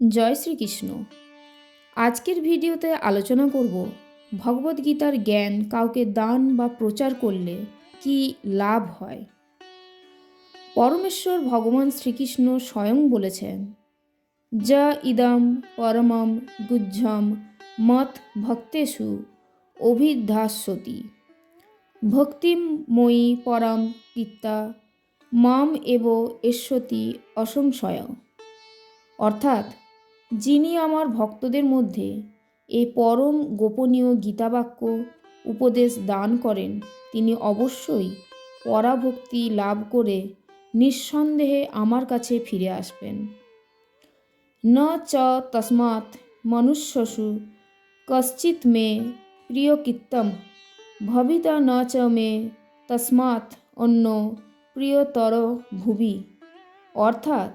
জয় শ্রীকৃষ্ণ। আজকের ভিডিওতে আলোচনা করব ভগবদ্গীতার জ্ঞান কাউকে দান বা প্রচার করলে কি লাভ হয়? পরমেশ্বর ভগবান শ্রীকৃষ্ণ স্বয়ং বলেছেন, যা ইদম পরমম গুজ্জম মত ভক্তেষু অভিধাস্যতি। ভক্তিময়ী পরম পিতা মাম এব এস্যতি অসংশয়। অর্থাৎ যিনি আমার ভক্তদের মধ্যে এই পরম গোপনীয় গীতাবাক্য উপদেশ দান করেন, তিনি অবশ্যই পরাভক্তি লাভ করে নিঃসন্দেহে আমার কাছে ফিরে আসবেন। ন চ তস্মাৎ মনুষ্যসু কশ্চিৎ মে প্রিয়কীর্তম ভবিতা ন চ মে তস্মাৎ অন্য প্রিয়তর ভুবি। অর্থাৎ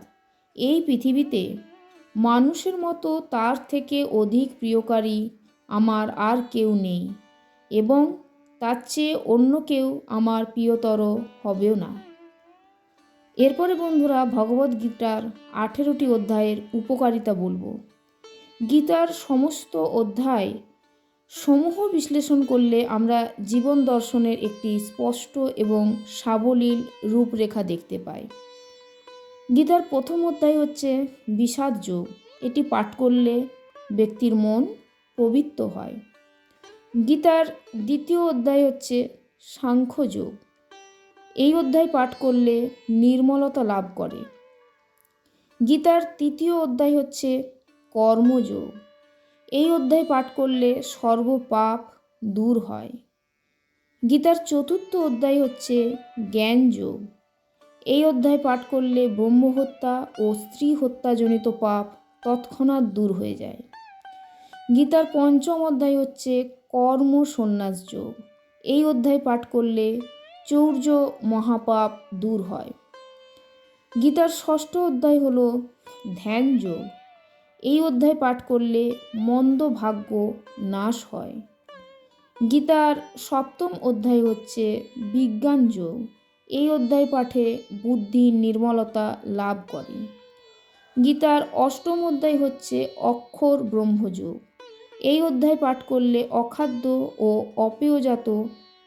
এই পৃথিবীতে মানুষের মতো তার থেকে অধিক প্রিয়কারী আমার আর কেউ নেই এবং তার চেয়ে অন্য কেউ আমার প্রিয়তর হবেও না। এরপরে বন্ধুরা ভগবদ্গীতার আঠেরোটি অধ্যায়ের উপকারিতা বলব। গীতার সমস্ত অধ্যায় সমূহ বিশ্লেষণ করলে আমরা জীবন দর্শনের একটি স্পষ্ট এবং সাবলীল রূপরেখা দেখতে পাই। গীতার প্রথম অধ্যায় হচ্ছে বিষাদ যোগ। এটি পাঠ করলে ব্যক্তির মন পবিত্র হয়। গীতার দ্বিতীয় অধ্যায় হচ্ছে সাংখ্যযোগ এই অধ্যায় পাঠ করলে নির্মলতা লাভ করে। গীতার তৃতীয় অধ্যায় হচ্ছে কর্মযোগ এই অধ্যায় পাঠ করলে সর্বপাপ দূর হয়। গীতার চতুর্থ অধ্যায় হচ্ছে জ্ঞানযোগ এই অধ্যায় পাঠ করলে ব্রহ্মহত্যা ও স্ত্রী হত্যাজনিত পাপ তৎক্ষণাৎ দূর হয়ে যায়। গীতার পঞ্চম অধ্যায় হচ্ছে কর্ম সন্ন্যাস যোগ। এই অধ্যায় পাঠ করলে চৌর্য মহাপাপ দূর হয়। গীতার ষষ্ঠ অধ্যায় হল ধ্যান যোগ। এই অধ্যায় পাঠ করলে মন্দ ভাগ্য নাশ হয়। গীতার সপ্তম অধ্যায় হচ্ছে বিজ্ঞান যোগ। এই অধ্যায় পাঠে বুদ্ধি, নির্মলতা লাভ করে। গীতার অষ্টম অধ্যায় হচ্ছে অক্ষর ব্রহ্মযোগ। এই অধ্যায় পাঠ করলে অখাদ্য ও অপেয়জাত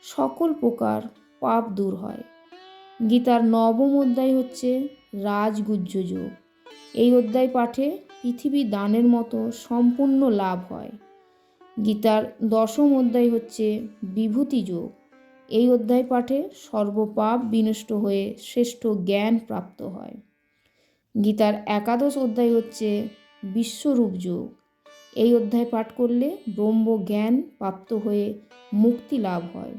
সকল প্রকার পাপ দূর হয়। গীতার নবম অধ্যায় হচ্ছে রাজগুজ্জ যোগ। এই অধ্যায় পাঠে পৃথিবী দানের মতো সম্পূর্ণ লাভ হয়। গীতার দশম অধ্যায় হচ্ছে বিভূতি যোগ। এই অধ্যায় পাঠে সর্বপাপ বিনষ্ট হয়ে শ্রেষ্ঠ জ্ঞান প্রাপ্ত হয়। গীতার একাদশ অধ্যায় হচ্ছে বিশ্বরূপ যোগ। এই অধ্যায় পাঠ করলে ব্রহ্ম জ্ঞান প্রাপ্ত হয়ে মুক্তি লাভ হয়।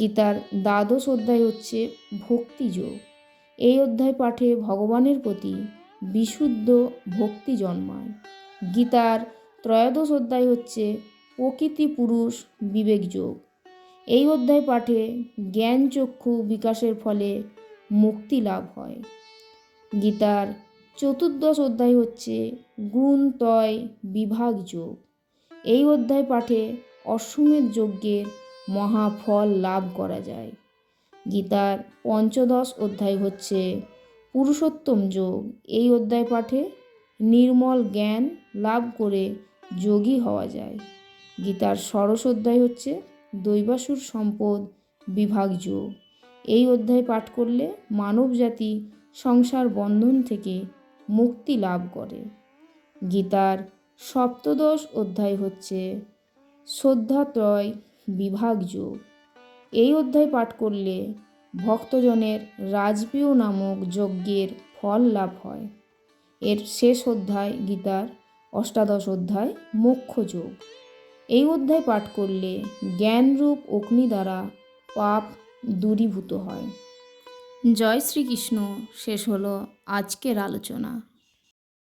গীতার দ্বাদশ অধ্যায় হচ্ছে ভক্তি যোগ। এই অধ্যায় পাঠে ভগবানের প্রতি বিশুদ্ধ ভক্তি জন্মায়। গীতার ত্রয়োদশ অধ্যায় হচ্ছে প্রকৃতি পুরুষ বিবেক যোগ। এই অধ্যায় পাঠে জ্ঞান চক্ষু বিকাশের ফলে মুক্তি লাভ হয়। গীতার চতুর্দশ অধ্যায় হচ্ছে গুণ, তয়, বিভাগ, যোগ। এই অধ্যায় পাঠে অশ্বমেধ যজ্ঞের মহাফল লাভ করা যায়। গীতার পঞ্চদশ অধ্যায় হচ্ছে পুরুষোত্তম যোগ। এই অধ্যায় পাঠে নির্মল জ্ঞান লাভ করে যোগী হওয়া যায়। গীতার ষোড়শ অধ্যায় হচ্ছে দৈবাসুর সম্পদ বিভাগ যোগ এই অধ্যায় পাঠ করলে মানবজাতি সংসার বন্ধন থেকে মুক্তি লাভ করে। গীতার সপ্তদশ অধ্যায় হচ্ছে শ্রদ্ধাত্রয় বিভাগ যোগ এই অধ্যায় পাঠ করলে ভক্তজনের রাজপীয় নামক যজ্ঞের ফল লাভ হয়। এর শেষ অধ্যায় গীতার অষ্টাদশ অধ্যায় মোক্ষ যোগ। এই অধ্যায় পাঠ করলে জ্ঞানরূপ অগ্নি দ্বারা পাপ দূরীভূত হয়। জয় শ্রীকৃষ্ণ। শেষ হলো আজকের আলোচনা।